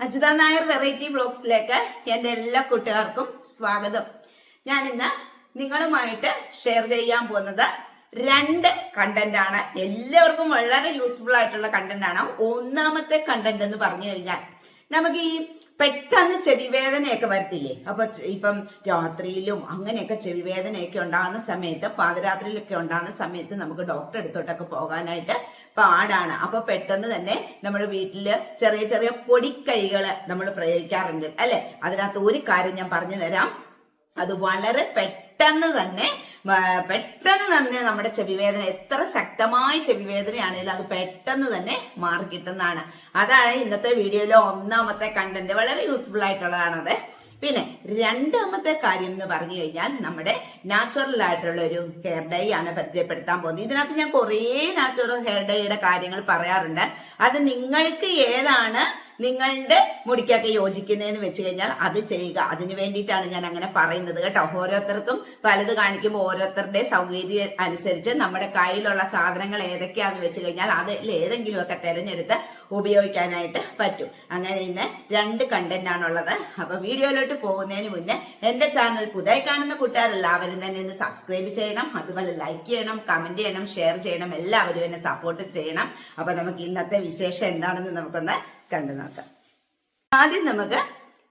Ajitha Nair variety ബ്ലോഗ്സിലേക്ക് എന്റെ എല്ലാ കൂട്ടുകാർക്കും സ്വാഗതം. ഞാൻ ഇന്ന് നിങ്ങളുമായിട്ട് ഷെയർ ചെയ്യാൻ പോകുന്നത് രണ്ട് കണ്ടന്റ് ആണ്. എല്ലാവർക്കും വളരെ യൂസ്ഫുൾ ആയിട്ടുള്ള കണ്ടന്റ് ആണ്. ഒന്നാമത്തെ കണ്ടന്റ് എന്ന് പറഞ്ഞു കഴിഞ്ഞാൽ നമുക്ക് ഈ പെട്ടെന്ന് ചെവി വേദനയൊക്കെ വരത്തില്ലേ? അപ്പൊ ഇപ്പം രാത്രിയിലും അങ്ങനെയൊക്കെ ചെവി വേദനയൊക്കെ ഉണ്ടാകുന്ന സമയത്ത് പാതിരാത്രിയിലൊക്കെ ഉണ്ടാകുന്ന സമയത്ത് നമുക്ക് ഡോക്ടറെ അടുത്തോട്ടൊക്കെ പോകാനായിട്ട് പാടാണ്. അപ്പൊ പെട്ടെന്ന് തന്നെ നമ്മൾ വീട്ടിൽ ചെറിയ ചെറിയ പൊടിക്കൈകൾ നമ്മൾ പ്രയോഗിക്കാറുണ്ട്. അല്ലെ? അതിനകത്ത് ഒരു കാര്യം ഞാൻ പറഞ്ഞു തരാം. അത് വളരെ പെട്ടെന്ന് തന്നെ പെട്ടെന്ന് തന്നെ നമ്മുടെ ചെവി വേദന എത്ര ശക്തമായ ചെവി വേദനയാണെങ്കിലും അത് പെട്ടെന്ന് തന്നെ മാറി കിട്ടുന്നതാണ്. അതാണ് ഇന്നത്തെ വീഡിയോയിലെ ഒന്നാമത്തെ കണ്ടന്റ് വളരെ യൂസ്ഫുൾ ആയിട്ടുള്ളതാണത്. പിന്നെ രണ്ടാമത്തെ കാര്യം എന്ന് പറഞ്ഞു കഴിഞ്ഞാൽ നമ്മുടെ നാച്ചുറൽ ആയിട്ടുള്ള ഒരു ഹെയർ ഡൈ ആണ് പരിചയപ്പെടുത്താൻ പോകുന്നത്. ഇതിനകത്ത് ഞാൻ കുറേ നാച്ചുറൽ ഹെയർ ഡൈയുടെ കാര്യങ്ങൾ പറയാറുണ്ട്. അത് നിങ്ങൾക്ക് ഏതാണ് നിങ്ങളുടെ മുടിക്കൊക്കെ യോജിക്കുന്നതെന്ന് വെച്ച് കഴിഞ്ഞാൽ അത് ചെയ്യുക. അതിന് വേണ്ടിയിട്ടാണ് ഞാൻ അങ്ങനെ പറയുന്നത് കേട്ടോ. ഓരോരുത്തർക്കും പലത് കാണിക്കുമ്പോൾ ഓരോരുത്തരുടെ സൗകര്യം അനുസരിച്ച് നമ്മുടെ കയ്യിലുള്ള സാധനങ്ങൾ ഏതൊക്കെയാന്ന് വെച്ച് കഴിഞ്ഞാൽ അതിൽ ഏതെങ്കിലുമൊക്കെ തിരഞ്ഞെടുത്ത് ഉപയോഗിക്കാനായിട്ട് പറ്റും. അങ്ങനെ ഇന്ന് രണ്ട് കണ്ടന്റ് ആണുള്ളത്. അപ്പൊ വീഡിയോയിലോട്ട് പോകുന്നതിന് മുന്നേ എന്റെ ചാനൽ പുതിയ കാണുന്ന കൂട്ടുകാരെല്ലാവരും തന്നെ ഇന്ന് സബ്സ്ക്രൈബ് ചെയ്യണം. അതുപോലെ ലൈക്ക് ചെയ്യണം കമന്റ് ചെയ്യണം ഷെയർ ചെയ്യണം. എല്ലാവരും എന്നെ സപ്പോർട്ട് ചെയ്യണം. അപ്പൊ നമുക്ക് ഇന്നത്തെ വിശേഷം എന്താണെന്ന് നമുക്കൊന്ന് കണ്ടു നോക്കാം. ആദ്യം നമുക്ക്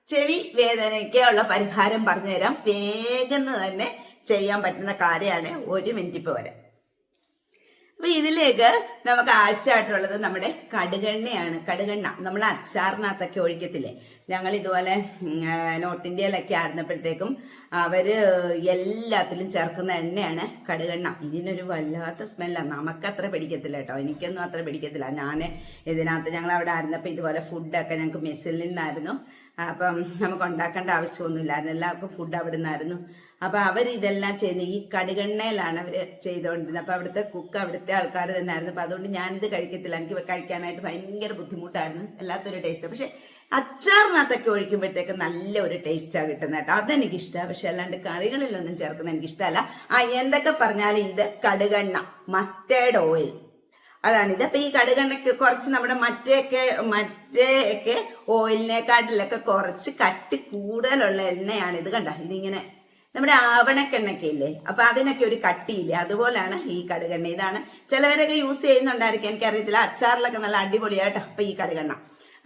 ചെവി വേദനയ്ക്കുള്ള പരിഹാരം പറഞ്ഞുതരാം. വേഗം തന്നെ ചെയ്യാൻ പറ്റുന്ന കാര്യമാണ് ഒരു മിനിറ്റ് പോലെ അപ്പൊ ഇതിലേക്ക് നമുക്ക് ആവശ്യമായിട്ടുള്ളത് നമ്മുടെ കടുകെണ്ണയാണ്. കടുകെണ്ണ. നമ്മൾ അച്ചാറിനകത്തൊക്കെ ഒഴിക്കത്തില്ലേ? ഞങ്ങൾ ഇതുപോലെ നോർത്ത് ഇന്ത്യയിലൊക്കെ ആയിരുന്നപ്പോഴത്തേക്കും അവർ എല്ലാത്തിലും ചേർക്കുന്ന എണ്ണയാണ് കടുകെണ്ണ. ഇതിനൊരു വല്ലാത്ത സ്മെല്ലാണ് നമുക്ക് അത്ര പിടിക്കത്തില്ല കേട്ടോ. എനിക്കൊന്നും അത്ര പിടിക്കത്തില്ല. ഞാൻ ഇതിനകത്ത് ഞങ്ങൾ അവിടെ ആയിരുന്നപ്പോൾ ഇതുപോലെ ഫുഡൊക്കെ ഞങ്ങൾക്ക് മെസ്സിൽ നിന്നായിരുന്നു. അപ്പം നമുക്ക് ഉണ്ടാക്കേണ്ട ആവശ്യമൊന്നുമില്ലായിരുന്നു എല്ലാവർക്കും ഫുഡ് അവിടെ നിന്നായിരുന്നു അപ്പൊ അവർ ഇതെല്ലാം ചെയ്യുന്നത് ഈ കടുകെണ്ണയിലാണ് അവർ ചെയ്തുകൊണ്ടിരുന്നത്. അപ്പൊ അവിടുത്തെ കുക്ക് അവിടുത്തെ ആൾക്കാർ തന്നെ ആയിരുന്നു അപ്പൊ അതുകൊണ്ട് ഞാനിത് കഴിക്കത്തില്ല. എനിക്ക് കഴിക്കാനായിട്ട് ഭയങ്കര ബുദ്ധിമുട്ടായിരുന്നു. എല്ലാത്തൊരു ടേസ്റ്റ് പക്ഷേ അച്ചാറിനകത്തൊക്കെ ഒഴിക്കുമ്പോഴത്തേക്ക് നല്ല ഒരു ടേസ്റ്റാണ് കിട്ടുന്നത് കേട്ടോ. അതെനിക്ക് ഇഷ്ടമാണ് പക്ഷെ അല്ലാണ്ട് കറികളിലൊന്നും ചേർക്കുന്നത് എനിക്ക് ഇഷ്ടമല്ല ആ എന്തൊക്കെ പറഞ്ഞാലും ഇത് കടുകെണ്ണ മസ്റ്റേർഡ് ഓയിൽ അതാണിത്. അപ്പൊ ഈ കടുകെണ്ണയ്ക്ക് കുറച്ച് നമ്മുടെ മറ്റേയൊക്കെ മറ്റേ ഒക്കെ ഓയിലിനെക്കാട്ടിലൊക്കെ കുറച്ച് കട്ടി കൂടുതലുള്ള എണ്ണയാണ് ഇത് കണ്ട? ഇതിങ്ങനെ നമ്മുടെ ആവണക്കെണ്ണൊക്കെ ഇല്ലേ അപ്പൊ അതിനൊക്കെ ഒരു കട്ടിയില്ലേ? അതുപോലാണ് ഈ കടുകെണ്ണ. ഇതാണ് ചിലവരൊക്കെ യൂസ് ചെയ്യുന്നുണ്ടായിരിക്കും. എനിക്കറിയത്തില്ല. അച്ചാറിലൊക്കെ നല്ല അടിപൊളിയായിട്ട് അപ്പൊ ഈ കടുകെണ്ണ.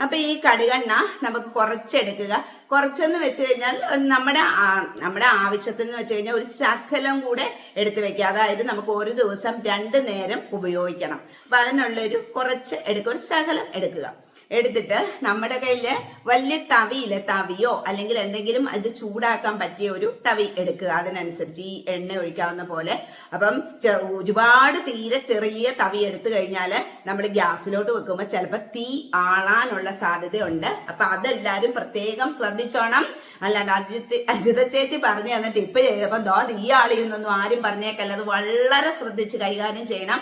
അപ്പൊ ഈ കടുകെണ്ണ നമുക്ക് കുറച്ചെടുക്കുക. കുറച്ചെന്ന് വെച്ച് കഴിഞ്ഞാൽ നമ്മുടെ നമ്മുടെ ആവശ്യത്തിന് വെച്ച് കഴിഞ്ഞാൽ ഒരു ശകലം കൂടെ എടുത്തു വെക്കുക. അതായത് നമുക്ക് ഒരു ദിവസം രണ്ട് നേരം ഉപയോഗിക്കണം. അപ്പൊ അതിനുള്ളൊരു കുറച്ച് എടുക്കുക. ഒരു ശകലം എടുക്കുക. എടുത്തിട്ട് നമ്മുടെ കയ്യിൽ വലിയ തവിയില്ല? തവിയോ? അല്ലെങ്കിൽ എന്തെങ്കിലും അത് ചൂടാക്കാൻ പറ്റിയ ഒരു തവി എടുക്കുക. അതിനനുസരിച്ച് ഈ എണ്ണ ഒഴിക്കാവുന്ന പോലെ. അപ്പം ഒരുപാട് തീരെ ചെറിയ തവി എടുത്തു കഴിഞ്ഞാൽ നമ്മൾ ഗ്യാസിലോട്ട് വെക്കുമ്പോൾ ചിലപ്പോൾ തീ ആളാനുള്ള സാധ്യതയുണ്ട്. അപ്പൊ അതെല്ലാരും പ്രത്യേകം ശ്രദ്ധിച്ചോണം. അല്ലാണ്ട് അജിത് അജിത ചേച്ചി പറഞ്ഞു തന്നിട്ട് ഇപ്പൊ ചെയ്തപ്പോ ദോ തീ ആളിയെന്നൊന്നും ആരും പറഞ്ഞേക്കല്ല. അത് വളരെ ശ്രദ്ധിച്ച് കൈകാര്യം ചെയ്യണം.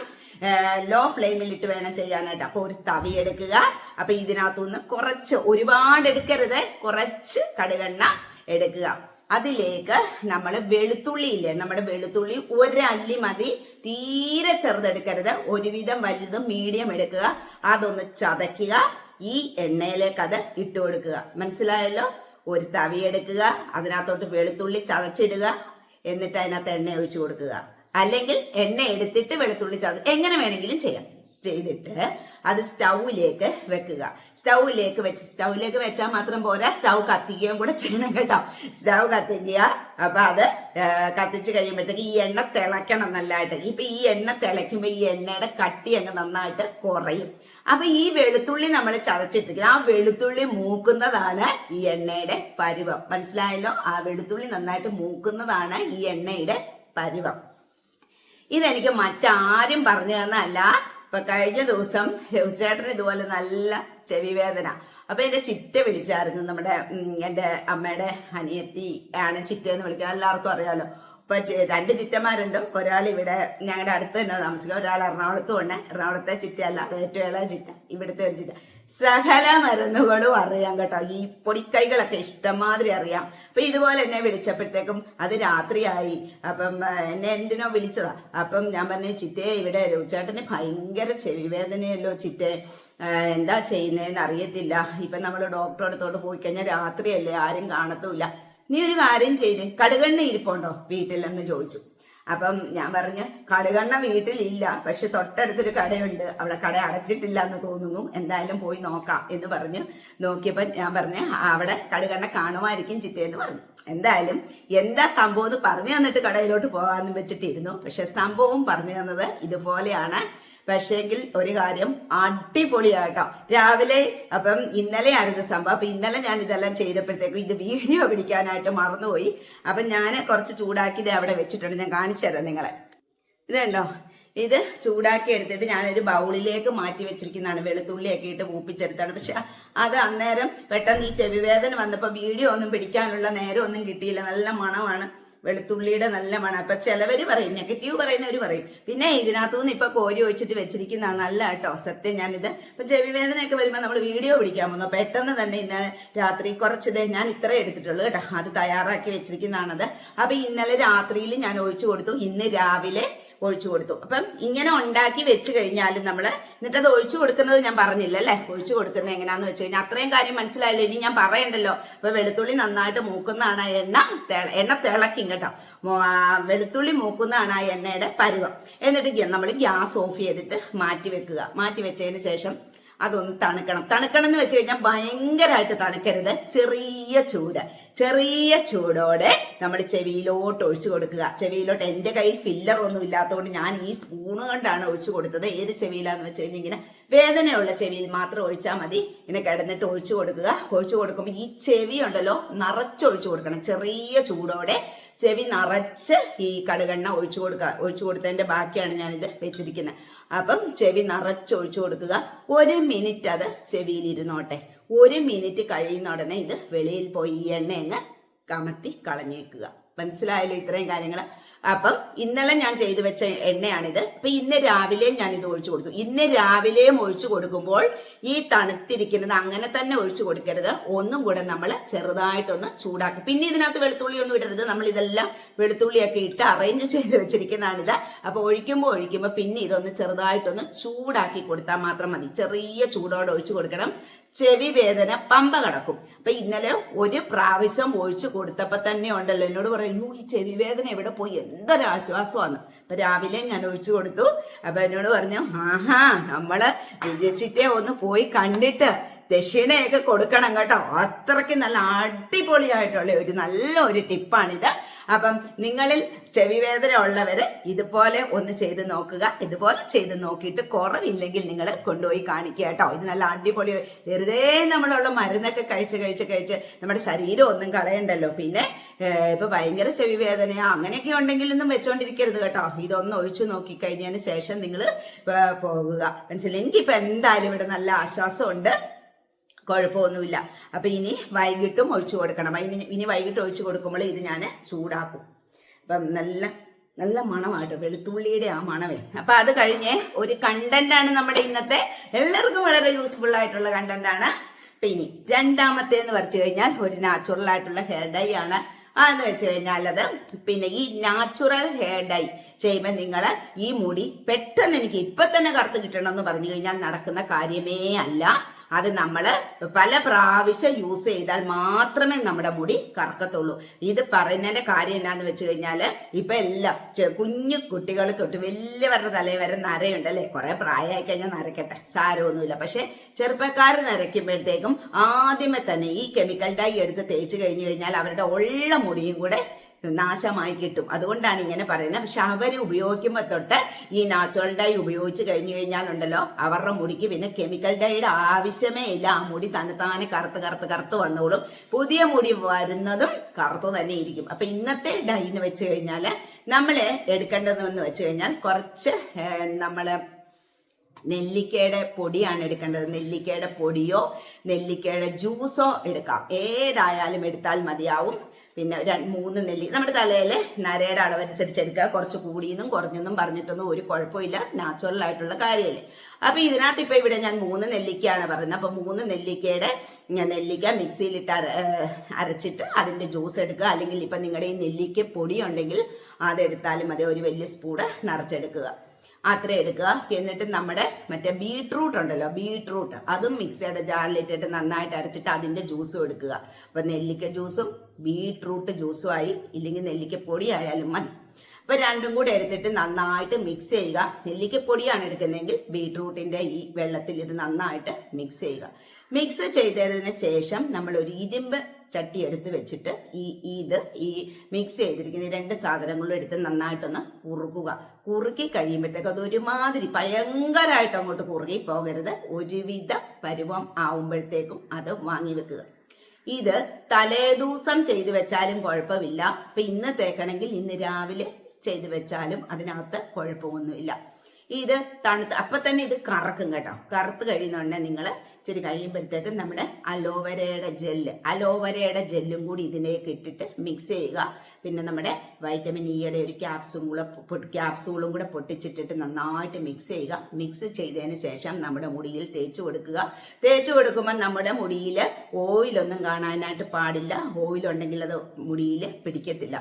ലോ ഫ്ലെയിമിൽ ഇട്ട് വേണം ചെയ്യാനായിട്ട്. അപ്പൊ ഒരു തവി എടുക്കുക. അപ്പൊ ഇതിനകത്തുനിന്ന് കുറച്ച് ഒരുപാട് എടുക്കരുത്. കുറച്ച് കടുകെണ്ണ എടുക്കുക. അതിലേക്ക് നമ്മൾ വെളുത്തുള്ളി ഇല്ലേ? നമ്മുടെ വെളുത്തുള്ളി ഒരല്ലി മതി. തീരെ ചെറുതെടുക്കരുത് ഒരുവിധം വലുതും മീഡിയം എടുക്കുക. അതൊന്ന് ചതയ്ക്കുക. ഈ എണ്ണയിലേക്ക് അത് ഇട്ട് കൊടുക്കുക. മനസ്സിലായല്ലോ? ഒരു തവി എടുക്കുക. അതിനകത്തോട്ട് വെളുത്തുള്ളി ചതച്ചിടുക. എന്നിട്ട് അതിനകത്ത് എണ്ണ ഒഴിച്ചു കൊടുക്കുക. അല്ലെങ്കിൽ എണ്ണ എടുത്തിട്ട് വെളുത്തുള്ളി ചത എങ്ങനെ വേണമെങ്കിലും ചെയ്യാം. ചെയ്തിട്ട് അത് സ്റ്റൗവിലേക്ക് വെക്കുക. സ്റ്റൗവിലേക്ക് വെച്ച് സ്റ്റൗവിലേക്ക് വെച്ചാൽ മാത്രം പോരാ. സ്റ്റൗ കത്തിക്കുകയും കൂടെ ചെയ്യണം കേട്ടോ. സ്റ്റൗ കത്തിക്കുക. അപ്പൊ അത് കത്തിച്ച് കഴിയുമ്പോഴത്തേക്ക് ഈ എണ്ണ തിളക്കണം നല്ലതായിട്ട്. ഇപ്പൊ ഈ എണ്ണ തിളയ്ക്കുമ്പോൾ ഈ എണ്ണയുടെ കട്ടി അങ്ങ് നന്നായിട്ട് കുറയും. അപ്പൊ ഈ വെളുത്തുള്ളി നമ്മൾ ചതച്ചിട്ടിരിക്കുന്നത് ആ വെളുത്തുള്ളി മൂക്കുന്നതാണ് ഈ എണ്ണയുടെ പരുവം. മനസ്സിലായല്ലോ? ആ വെളുത്തുള്ളി നന്നായിട്ട് മൂക്കുന്നതാണ് ഈ എണ്ണയുടെ പരുവം. ഇതെനിക്ക് മറ്റാരും പറഞ്ഞു തന്നല്ല ഇപ്പൊ കഴിഞ്ഞ ദിവസം രഘുചേട്ടന് ഇതുപോലെ നല്ല ചെവി വേദന. അപ്പൊ എന്റെ ചിറ്റ വിളിച്ചായിരുന്നു. നമ്മുടെ എന്റെ അമ്മയുടെ അനിയത്തി ആണ് ചിറ്റ എന്ന് വിളിക്കുന്നത്. എല്ലാവർക്കും അറിയാലോ. ഇപ്പൊ രണ്ട് ചിറ്റന്മാരുണ്ട്. ഒരാൾ ഇവിടെ ഞങ്ങളുടെ അടുത്ത് തന്നെ താമസിക്കുക ഒരാൾ എറണാകുളത്തും ഉണ്ട് എറണാകുളത്തെ ചിറ്റയല്ല. അത് ഏറ്റവും ഇളയ ചിറ്റ. ഇവിടുത്തെ ഒരു ചിറ്റ. സകല മരുന്നുകളും അറിയാം കേട്ടോ. ഈ പൊടിക്കൈകളൊക്കെ ഇഷ്ടംമാതിരി അറിയാം. അപ്പൊ ഇതുപോലെ എന്നെ വിളിച്ചപ്പോഴത്തേക്കും അത് രാത്രിയായി. അപ്പം എന്നെ എന്തിനോ വിളിച്ചതാ. അപ്പം ഞാൻ പറഞ്ഞു ചിറ്റേ ഇവിടെ രൂചേട്ടന് ഭയങ്കര ചെവി വേദനയല്ലോ ചിറ്റേ. എന്താ ചെയ്യുന്നതെന്ന് അറിയത്തില്ല. ഇപ്പൊ നമ്മൾ ഡോക്ടറെ അടുത്തോട്ട് പോയി കഴിഞ്ഞാൽ രാത്രിയല്ലേ ആരും കാണത്തുമില്ല നീ ഒരു കാര്യം ചെയ്ത്. കടുകണ്ണ ഇരിപ്പുണ്ടോ? വീട്ടിലെന്ന് ചോദിച്ചു. അപ്പം ഞാൻ പറഞ്ഞ് കടുകണ്ണ വീട്ടിലില്ല പക്ഷെ തൊട്ടടുത്തൊരു കടയുണ്ട്. അവിടെ കട അടച്ചിട്ടില്ല എന്ന് തോന്നുന്നു. എന്തായാലും പോയി നോക്കാം എന്ന് പറഞ്ഞ് നോക്കിയപ്പോൾ ഞാൻ പറഞ്ഞ് അവിടെ കടുകണ്ണ കാണുമായിരിക്കും ചിറ്റേന്ന് പറഞ്ഞു. എന്തായാലും എന്താ സംഭവം എന്ന് പറഞ്ഞു തന്നിട്ട് കടയിലോട്ട് പോകാമെന്ന് വെച്ചിട്ടിരുന്നു. പക്ഷെ സംഭവം പറഞ്ഞു തന്നത് ഇതുപോലെയാണ്. പക്ഷേങ്കിൽ ഒരു കാര്യം അടിപൊളിയാട്ടോ. രാവിലെ അപ്പം ഇന്നലെ ആയിരുന്നു സംഭവം. അപ്പൊ ഇന്നലെ ഞാൻ ഇതെല്ലാം ചെയ്തപ്പോഴത്തേക്കും ഇത് വീഡിയോ പിടിക്കാനായിട്ട് മറന്നുപോയി. അപ്പം ഞാൻ കുറച്ച് ചൂടാക്കി അവിടെ വെച്ചിട്ടുണ്ട്. ഞാൻ കാണിച്ചു തരാം നിങ്ങളെ. ഇതുണ്ടോ ഇത് ചൂടാക്കി എടുത്തിട്ട് ഞാനൊരു ബൗളിലേക്ക് മാറ്റി വെച്ചിരിക്കുന്നതാണ്. വെളുത്തുള്ളിയൊക്കെ ഇട്ട് മൂപ്പിച്ചെടുത്താണ്. പക്ഷെ അത് അന്നേരം പെട്ടെന്ന് ഈ ചെവിവേദന വന്നപ്പോൾ വീഡിയോ ഒന്നും പിടിക്കാനുള്ള നേരം ഒന്നും കിട്ടിയില്ല. നല്ല മണമാണ്. വെളുത്തുള്ളിയുടെ നല്ല മണം. അപ്പൊ ചിലവര് പറയും നെഗറ്റീവ് പറയുന്നവർ പറയും. പിന്നെ ഇതിനകത്തുനിന്ന് ഇപ്പൊ കോരി ഒഴിച്ചിട്ട് വെച്ചിരിക്കുന്ന നല്ല കേട്ടോ സത്യം ഞാനിത്. ഇപ്പൊ ജവിവേദന ഒക്കെ വരുമ്പോൾ നമ്മൾ വീഡിയോ പിടിക്കാൻ പോകുന്നു. പെട്ടെന്ന് തന്നെ ഇന്നലെ രാത്രി കുറച്ചത് ഞാൻ ഇത്ര എടുത്തിട്ടുള്ളൂ കേട്ടോ. അത് തയ്യാറാക്കി വെച്ചിരിക്കുന്നതാണത്. അപ്പൊ ഇന്നലെ രാത്രിയിൽ ഞാൻ ഒഴിച്ചു കൊടുത്തു. ഇന്ന് രാവിലെ ഒഴിച്ചു കൊടുത്തു. അപ്പം ഇങ്ങനെ ഉണ്ടാക്കി വെച്ച് കഴിഞ്ഞാൽ നമ്മൾ എന്നിട്ട് അത് ഒഴിച്ചു കൊടുക്കുന്നത് ഞാൻ പറഞ്ഞില്ല അല്ലേ? ഒഴിച്ചു കൊടുക്കുന്നത് എങ്ങനെയാന്ന് വെച്ച് കഴിഞ്ഞാൽ അത്രയും കാര്യം മനസ്സിലായില്ല? ഇനി ഞാൻ പറയണ്ടല്ലോ. അപ്പൊ വെളുത്തുള്ളി നന്നായിട്ട് മൂക്കുന്നതാണ് ആ എണ്ണ. എണ്ണ തിളക്കും കേട്ടോ. വെളുത്തുള്ളി മൂക്കുന്നതാണ് ആ എണ്ണയുടെ പരുവം. എന്നിട്ട് നമ്മൾ ഗ്യാസ് ഓഫ് ചെയ്തിട്ട് മാറ്റി വെക്കുക. മാറ്റി വെച്ചതിന് ശേഷം അതൊന്ന് തണുക്കണം. തണുക്കണം എന്ന് വെച്ച് കഴിഞ്ഞാൽ ഭയങ്കരമായിട്ട് തണുക്കരുത്. ചെറിയ ചൂട്. ചെറിയ ചൂടോടെ നമ്മൾ ചെവിയിലോട്ട് ഒഴിച്ചു കൊടുക്കുക. ചെവിയിലോട്ട് എന്റെ കയ്യിൽ ഫില്ലർ ഒന്നും ഇല്ലാത്തതുകൊണ്ട് ഞാൻ ഈ സ്പൂണ് കൊണ്ടാണ് ഒഴിച്ചു കൊടുത്തത്. ഏത് ചെവിയിലാന്ന് വെച്ച് കഴിഞ്ഞാൽ ഇങ്ങനെ വേദനയുള്ള ചെവിയിൽ മാത്രം ഒഴിച്ചാൽ മതി. ഇങ്ങനെ കിടന്നിട്ട് ഒഴിച്ചു കൊടുക്കുക. ഒഴിച്ചു കൊടുക്കുമ്പോൾ ഈ ചെവി ഉണ്ടല്ലോ നിറച്ചൊഴിച്ചു കൊടുക്കണം. ചെറിയ ചൂടോടെ ചെവി നിറച്ച് ഈ കടുകെണ്ണ ഒഴിച്ചു കൊടുക്കുക. ഒഴിച്ചു കൊടുത്തതിന്റെ ബാക്കിയാണ് ഞാനിത് വെച്ചിരിക്കുന്നത്. അപ്പം ചെവി നിറച്ചൊഴിച്ചു കൊടുക്കുക. ഒരു മിനിറ്റ് അത് ചെവിയിൽ ഇരുന്നോട്ടെ ഒരു മിനിറ്റ് കഴിയുന്ന ഉടനെ ഇത് വെളിയിൽ പോയി ഈ എണ്ണ അങ്ങ് കമത്തി കളഞ്ഞേക്കുക. മനസ്സിലായല്ലോ ഇത്രയും കാര്യങ്ങൾ അപ്പം ഇന്നലെ ഞാൻ ചെയ്തു വെച്ച എണ്ണയാണിത്. അപ്പൊ ഇന്ന് രാവിലെയും ഞാൻ ഇത് ഒഴിച്ചു കൊടുത്തു. ഇന്ന് രാവിലെയും ഒഴിച്ചു കൊടുക്കുമ്പോൾ ഈ തണുത്തിരിക്കുന്നത് അങ്ങനെ തന്നെ ഒഴിച്ചു കൊടുക്കരുത്. ഒന്നും കൂടെ നമ്മൾ ചെറുതായിട്ടൊന്ന് ചൂടാക്കി. പിന്നെ ഇതിനകത്ത് വെളുത്തുള്ളി ഒന്നും ഇടരുത്. നമ്മൾ ഇതെല്ലാം വെളുത്തുള്ളിയൊക്കെ ഇട്ട് അറേഞ്ച് ചെയ്ത് വെച്ചിരിക്കുന്നതാണിത്. അപ്പൊ ഒഴിക്കുമ്പോൾ ഒഴിക്കുമ്പോൾ പിന്നെ ഇതൊന്ന് ചെറുതായിട്ടൊന്ന് ചൂടാക്കി കൊടുത്താൽ മാത്രം മതി. ചെറിയ ചൂടോടെ ഒഴിച്ചു കൊടുക്കണം. ചെവി വേദന പമ്പ കടക്കും. അപ്പൊ ഇന്നലെ ഒരു പ്രാവശ്യം ഒഴിച്ചു കൊടുത്തപ്പോ തന്നെ ഉണ്ടല്ലോ എന്നോട് പറയും "യ്യോ, ഈ ചെവി വേദന എവിടെ പോയി? എന്തൊരു ആശ്വാസമാണ്. അപ്പൊ രാവിലെ ഞാൻ ഒഴിച്ചു കൊടുത്തു. അപ്പൊ എന്നോട് പറഞ്ഞു ആഹാ നമ്മൾ വിജയിച്ചിട്ടേ ഒന്ന് പോയി കണ്ടിട്ട് ദക്ഷിണയൊക്കെ കൊടുക്കണം കേട്ടോ. അത്രയ്ക്ക് നല്ല അടിപൊളിയായിട്ടുള്ള ഒരു നല്ല ഒരു ടിപ്പാണിത്. അപ്പം നിങ്ങളിൽ ചെവി വേദന ഉള്ളവര് ഇതുപോലെ ഒന്ന് ചെയ്ത് നോക്കുക. ഇതുപോലെ ചെയ്ത് നോക്കിയിട്ട് കുറവില്ലെങ്കിൽ നിങ്ങൾ കൊണ്ടുപോയി കാണിക്കുക കേട്ടോ. ഇത് നല്ല അടിപൊളി വെറുതെ നമ്മളുള്ള മരുന്നൊക്കെ കഴിച്ച് കഴിച്ച് കഴിച്ച് നമ്മുടെ ശരീരം ഒന്നും കളയണ്ടല്ലോ. പിന്നെ ഇപ്പൊ ഭയങ്കര ചെവി വേദനയോ അങ്ങനെയൊക്കെ ഉണ്ടെങ്കിൽ ഒന്നും വെച്ചോണ്ടിരിക്കരുത് കേട്ടോ. ഇതൊന്ന് ഒഴിച്ചു നോക്കി കഴിഞ്ഞതിന് ശേഷം നിങ്ങൾ പോകുക. മനസ്സിലായി? എനിക്കിപ്പോ എന്തായാലും ഇവിടെ നല്ല ആശ്വാസമുണ്ട്. കുഴപ്പമൊന്നുമില്ല. അപ്പൊ ഇനി വൈകിട്ടും ഒഴിച്ചു കൊടുക്കണം. ഇനി ഇനി വൈകിട്ട് ഒഴിച്ചു കൊടുക്കുമ്പോൾ ഇത് ഞാൻ ചൂടാക്കും. അപ്പം നല്ല നല്ല മണമാട്ടോ. വെളുത്തുള്ളിയുടെ ആ മണമേ. അപ്പൊ അത് കഴിഞ്ഞ് ഒരു കണ്ടന്റ് ആണ് നമ്മുടെ ഇന്നത്തെ എല്ലാവർക്കും വളരെ യൂസ്ഫുൾ ആയിട്ടുള്ള കണ്ടന്റ് ആണ്. പിന്നെ രണ്ടാമത്തെ എന്ന് കഴിഞ്ഞാൽ ഒരു നാച്ചുറൽ ആയിട്ടുള്ള ഹെയർ ഡൈ ആണ്. അതെന്ന് വെച്ച് കഴിഞ്ഞാൽ അത് പിന്നെ ഈ നാച്ചുറൽ ഹെയർ ഡൈ ചെയ്യുമ്പോൾ നിങ്ങൾ ഈ മുടി പെട്ടെന്ന് എനിക്ക് ഇപ്പൊ തന്നെ കറുത്ത് കിട്ടണം എന്ന് പറഞ്ഞു കഴിഞ്ഞാൽ നടക്കുന്ന കാര്യമേ അല്ല. അത് നമ്മൾ പല പ്രാവശ്യം യൂസ് ചെയ്താൽ മാത്രമേ നമ്മുടെ മുടി കറക്കത്തുള്ളൂ. ഇത് പറയുന്നതിന്റെ കാര്യം എന്നാന്ന് വെച്ച് കഴിഞ്ഞാൽ ഇപ്പൊ എല്ലാം കുഞ്ഞു കുട്ടികൾ തൊട്ട് വലിയവരുടെ തലയിൽ വരെ നരയുണ്ട് അല്ലേ കുറെ പ്രായമായി കഴിഞ്ഞാൽ നരക്കട്ടെ സാരമൊന്നുമില്ല. പക്ഷെ ചെറുപ്പക്കാർ നരയ്ക്കുമ്പോഴത്തേക്കും ആദ്യമേ തന്നെ ഈ കെമിക്കൽ ഡൈ എടുത്ത് തേച്ച് കഴിഞ്ഞു കഴിഞ്ഞാൽ അവരുടെ ഉള്ള മുടിയും കൂടെ നാശമായി കിട്ടും അതുകൊണ്ടാണ് ഇങ്ങനെ പറയുന്നത്. പക്ഷെ അവർ ഉപയോഗിക്കുമ്പോൾ തൊട്ട് ഈ നാച്ചുറൽ ഡൈ ഉപയോഗിച്ച് കഴിഞ്ഞു കഴിഞ്ഞാലുണ്ടല്ലോ അവരുടെ മുടിക്ക് പിന്നെ കെമിക്കൽ ഡൈയുടെ ആവശ്യമേ ഇല്ല. ആ മുടി തന്നെത്താനെ കറുത്ത് കറുത്ത് കറുത്ത് വന്നോളും. പുതിയ മുടി വരുന്നതും കറുത്ത് തന്നെ ഇരിക്കും. അപ്പൊ ഇന്നത്തെ ഡൈ എന്ന് വെച്ച് കഴിഞ്ഞാൽ നമ്മൾ എടുക്കേണ്ടതെന്ന് വെച്ച് കഴിഞ്ഞാൽ കുറച്ച് നമ്മൾ നെല്ലിക്കയുടെ പൊടിയാണ് എടുക്കേണ്ടത്. നെല്ലിക്കയുടെ പൊടിയോ നെല്ലിക്കയുടെ ജ്യൂസോ എടുക്കാം. ഏതായാലും എടുത്താൽ മതിയാവും. പിന്നെ മൂന്ന് നെല്ലി. നമ്മുടെ തലയിലെ നരയുടെ അളവനുസരിച്ച് എടുക്കുക. കുറച്ച് കൂടിയെന്നും കുറഞ്ഞെന്നും പറഞ്ഞിട്ടൊന്നും ഒരു കുഴപ്പമില്ല. നാച്ചുറൽ ആയിട്ടുള്ള കാര്യമല്ലേ. അപ്പൊ ഇതിനകത്ത് ഇപ്പൊ ഇവിടെ ഞാൻ മൂന്ന് നെല്ലിക്കയാണ് പറയുന്നത്. അപ്പൊ മൂന്ന് നെല്ലിക്കയുടെ നെല്ലിക്ക മിക്സിയിലിട്ട് അരച്ചിട്ട് അതിന്റെ ജ്യൂസ് എടുക്കുക. അല്ലെങ്കിൽ ഇപ്പൊ നിങ്ങളുടെ ഈ നെല്ലിക്ക പൊടി ഉണ്ടെങ്കിൽ അതെടുത്താലും മതി. ഒരു വലിയ സ്പൂണ് നിറച്ചെടുക്കുക. അത്ര എടുക്കുക. എന്നിട്ട് നമ്മുടെ മറ്റേ ബീട്രൂട്ട് ഉണ്ടല്ലോ ബീട്രൂട്ട്. അതും മിക്സിയുടെ ജാറിലിട്ടിട്ട് നന്നായിട്ട് അരച്ചിട്ട് അതിന്റെ ജ്യൂസും എടുക്കുക. അപ്പൊ നെല്ലിക്ക ജ്യൂസും ബീട്രൂട്ട് ജ്യൂസും ആയി ഇല്ലെങ്കിൽ നെല്ലിക്കപ്പൊടി ആയാലും മതി. അപ്പൊ രണ്ടും കൂടെ എടുത്തിട്ട് നന്നായിട്ട് മിക്സ് ചെയ്യുക. നെല്ലിക്കപ്പൊടിയാണ് എടുക്കുന്നതെങ്കിൽ ബീട്രൂട്ടിന്റെ ഈ വെള്ളത്തിൽ ഇത് നന്നായിട്ട് മിക്സ് ചെയ്യുക. മിക്സ് ചെയ്തതിന് ശേഷം നമ്മൾ ഒരു ഇരുമ്പ് ചട്ടി എടുത്ത് വെച്ചിട്ട് ഈ ഇത് ഈ മിക്സ് ചെയ്തിരിക്കുന്ന രണ്ട് സാധനങ്ങളും എടുത്ത് നന്നായിട്ടൊന്ന് കുറുക്കുക. കുറുക്കി കഴിയുമ്പോഴത്തേക്ക് അത് ഒരുമാതിരി ഭയങ്കരമായിട്ട് അങ്ങോട്ട് കുറുകി പോകരുത്. ഒരുവിധ പരുവം ആവുമ്പോഴത്തേക്കും അത് വാങ്ങി വെക്കുക. ഇത് തലേദിവസം ചെയ്തു വെച്ചാലും കുഴപ്പമില്ല. ഇപ്പൊ ഇന്ന് തേക്കണമെങ്കിൽ ഇന്ന് രാവിലെ ചെയ്തു വെച്ചാലും അതിനകത്ത് കുഴപ്പമൊന്നുമില്ല. ഇത് തണുത്ത് അപ്പൊ തന്നെ ഇത് കറക്കും കേട്ടോ. കറുത്ത് കഴിയുന്നുണ്ടെങ്കിൽ നിങ്ങൾ ഇച്ചിരി കഴിയുമ്പോഴത്തേക്കും നമ്മുടെ അലോവരയുടെ ജെല്ല് അലോവരയുടെ ജെല്ലും കൂടി ഇതിലേക്ക് ഇട്ടിട്ട് മിക്സ് ചെയ്യുക. പിന്നെ നമ്മുടെ വൈറ്റമിൻ ഇയുടെ ഒരു ക്യാപ്സും കൂടെ ക്യാപ്സൂളും കൂടെ പൊട്ടിച്ചിട്ടിട്ട് നന്നായിട്ട് മിക്സ് ചെയ്യുക. മിക്സ് ചെയ്തതിന് ശേഷം നമ്മുടെ മുടിയിൽ തേച്ച് കൊടുക്കുക. തേച്ച് കൊടുക്കുമ്പോൾ നമ്മുടെ മുടിയിൽ ഓയിലൊന്നും കാണാനായിട്ട് പാടില്ല. ഓയിലുണ്ടെങ്കിൽ അത് മുടിയിൽ പിടിക്കത്തില്ല.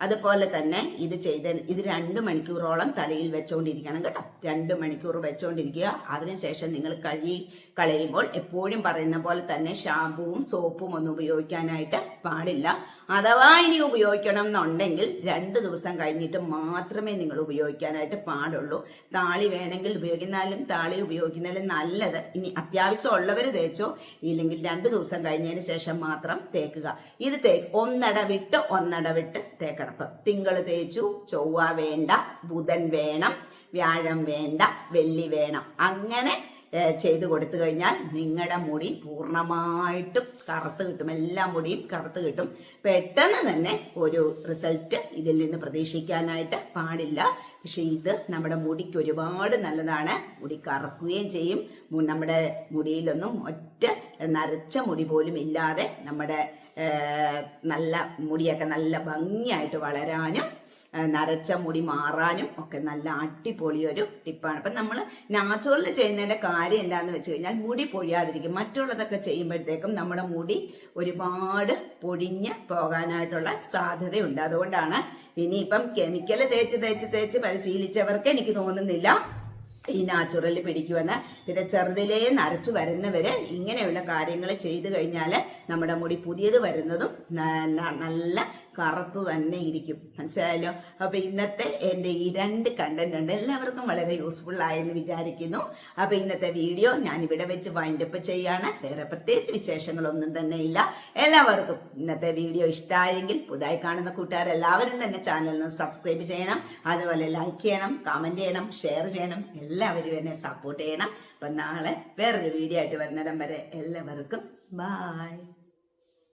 അതുപോലെ തന്നെ ഇത് ചെയ്ത ഇത് രണ്ട് മണിക്കൂറോളം തലയിൽ വെച്ചുകൊണ്ടിരിക്കണം കേട്ടോ. രണ്ട് മണിക്കൂർ വെച്ചുകൊണ്ടിരിക്കുക അതിനുശേഷം നിങ്ങൾ കഴുകി കളയുമ്പോൾ എപ്പോഴും പറയുന്ന പോലെ തന്നെ ഷാമ്പുവും സോപ്പും ഒന്നും ഉപയോഗിക്കാനായിട്ട് പാടില്ല. അഥവാ ഇനി ഉപയോഗിക്കണം എന്നുണ്ടെങ്കിൽ രണ്ട് ദിവസം കഴിഞ്ഞിട്ട് മാത്രമേ നിങ്ങൾ ഉപയോഗിക്കാനായിട്ട് പാടുള്ളൂ. താളി വേണമെങ്കിൽ ഉപയോഗിക്കുന്നാലും താളി ഉപയോഗിക്കുന്നതിലും നല്ലത്. ഇനി അത്യാവശ്യം ഉള്ളവർ തേച്ചോ ഇല്ലെങ്കിൽ രണ്ട് ദിവസം കഴിഞ്ഞതിന് ശേഷം മാത്രം തേക്കുക. ഇത് തേ ഒന്നടവിട്ട് ഒന്നടവിട്ട് ഒന്നട വിട്ട് തേക്കണം. ഇപ്പം തിങ്കൾ തേച്ചു ചൊവ്വ വേണ്ട ബുധൻ വേണം വ്യാഴം വേണ്ട വെള്ളി വേണം. അങ്ങനെ ചെയ്തു കൊടുത്തു കഴിഞ്ഞാൽ നിങ്ങളുടെ മുടി പൂർണമായിട്ടും കറുത്ത് കിട്ടും. എല്ലാ മുടിയും കറുത്ത് കിട്ടും. പെട്ടെന്ന് തന്നെ ഒരു റിസൾട്ട് ഇതിൽ നിന്ന് പ്രതീക്ഷിക്കാനായിട്ട് പാടില്ല. പക്ഷെ ഇത് നമ്മുടെ മുടിക്ക് ഒരുപാട് നല്ലതാണ്. മുടി കറക്കുകയും ചെയ്യും. നമ്മുടെ മുടിയിലൊന്നും ഒറ്റ നരച്ച മുടി പോലും ഇല്ലാതെ നമ്മുടെ നല്ല മുടിയൊക്കെ നല്ല ഭംഗിയായിട്ട് വളരാനും നരച്ച മുടി മാറാനും ഒക്കെ നല്ല അടിപൊളി ഒരു ടിപ്പാണ് അപ്പം നമ്മൾ നാച്ചുറൽ ചെയ്യുന്നതിന്റെ കാര്യം എന്താണെന്ന് വെച്ച് കഴിഞ്ഞാൽ മുടി പൊഴിയാതിരിക്കും. മറ്റുള്ളതൊക്കെ ചെയ്യുമ്പോഴത്തേക്കും നമ്മുടെ മുടി ഒരുപാട് പൊഴിഞ്ഞ് പോകാനായിട്ടുള്ള സാധ്യതയുണ്ട്. അതുകൊണ്ടാണ് ഇനിയിപ്പം കെമിക്കൽ തേച്ച് തേച്ച് തേച്ച് പരിശീലിച്ചവർക്ക് എനിക്ക് തോന്നുന്നില്ല ഈ നാച്ചുറൽ പിടിക്കുമെന്ന്. പിന്നെ ചെറുതിലേ നരച്ചു വരുന്നവര് ഇങ്ങനെയുള്ള കാര്യങ്ങൾ ചെയ്തു കഴിഞ്ഞാൽ നമ്മുടെ മുടി പുതിയത് വരുന്നതും നല്ല കറുത്തു തന്നെ ഇരിക്കും. മനസ്സിലായല്ലോ? അപ്പൊ ഇന്നത്തെ എന്റെ ഈ രണ്ട് കണ്ടന്റ് ഉണ്ട്. എല്ലാവർക്കും വളരെ യൂസ്ഫുൾ ആയെന്ന് വിചാരിക്കുന്നു. അപ്പൊ ഇന്നത്തെ വീഡിയോ ഞാൻ ഇവിടെ വെച്ച് വൈൻഡപ്പ് ചെയ്യാണ്. വേറെ പ്രത്യേകിച്ച് വിശേഷങ്ങളൊന്നും തന്നെ ഇല്ല. എല്ലാവർക്കും ഇന്നത്തെ വീഡിയോ ഇഷ്ടമായെങ്കിൽ പുതുതായി കാണുന്ന കൂട്ടുകാരെല്ലാവരും തന്നെ ചാനലിന് സബ്സ്ക്രൈബ് ചെയ്യണം. അതുപോലെ ലൈക്ക് ചെയ്യണം കമന്റ് ചെയ്യണം ഷെയർ ചെയ്യണം. എല്ലാവരും എന്നെ സപ്പോർട്ട് ചെയ്യണം. അപ്പം നാളെ വേറൊരു വീഡിയോ ആയിട്ട് വരുന്നിടം വരെ എല്ലാവർക്കും ബായ്